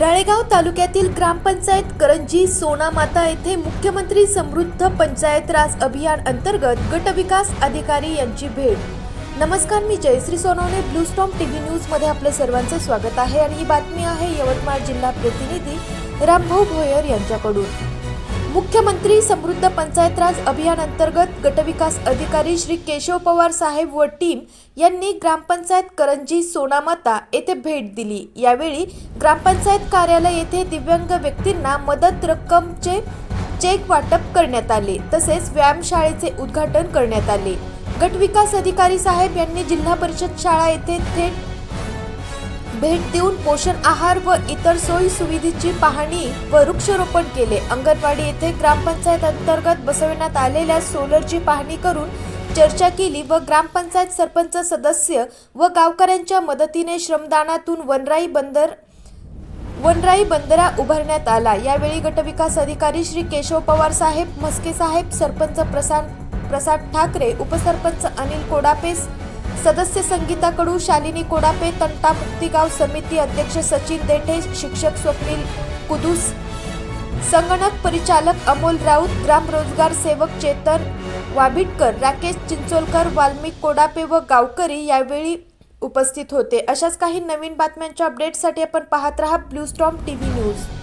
राळेगाव तालुक्यातील ग्रामपंचायत करंजी सोनामाता येथे मुख्यमंत्री समृद्ध पंचायत राज अभियान अंतर्गत गटविकास अधिकारी यांची भेट. नमस्कार मी Jayshree Sonawane blue storm TV न्यूजमध्ये आपलं सर्वांचं स्वागत आहे. आणि ही बातमी आहे यवतमाळ जिल्हा प्रतिनिधी रामभाऊ भोयर यांच्याकडून. मुख्यमंत्री समृद्ध पंचायत राज अभियान अंतर्गत गटविकास अधिकारी श्री केशव पवार साहेब व टीम यांनी ग्रामपंचायत करंजी सोनामाता येथे भेट दिली. यावेळी ग्रामपंचायत कार्यालय येथे दिव्यांग व्यक्तींना मदत रक्कमचे चेक वाटप करण्यात आले तसेच व्यायामशाळेचे उद्घाटन करण्यात आले. गटविकास अधिकारी साहेब यांनी जिल्हा परिषद शाळा येथे थेट भेट देऊन पोषण आहार व इतर सोयी सुविधेची पाहणी व वृक्षारोपण केले. अंगणवाडी येथे ग्रामपंचायत अंतर्गत बसविण्यात आलेल्या सोलरची पाहणी करून चर्चा केली व ग्रामपंचायत सरपंच सदस्य व गावकऱ्यांच्या मदतीने श्रमदानातून वनराई बंदर वनराई बंदरा उभारण्यात आला. यावेळी गटविकास अधिकारी श्री केशव पवार साहेब म्हस्के साहेब सरपंच प्रसाद प्रसाद ठाकरे उपसरपंच अनिल कोडापेस सदस्य संगीताकडू शालिनी कोडापे तंटा मुक्तिगाव समिती अध्यक्ष सचिन देठे शिक्षक स्वप्नील कुदूस संगणक परिचालक अमोल राऊत ग्राम रोजगार सेवक चेतन वाबिटकर राकेश चिंचोलकर वाल्मिक कोडापे व गावकरी यावेळी उपस्थित होते. अशाच काही नवीन बातम्यांच्या अपडेटसाठी आपण पाहत रहा Blue Storm T V News.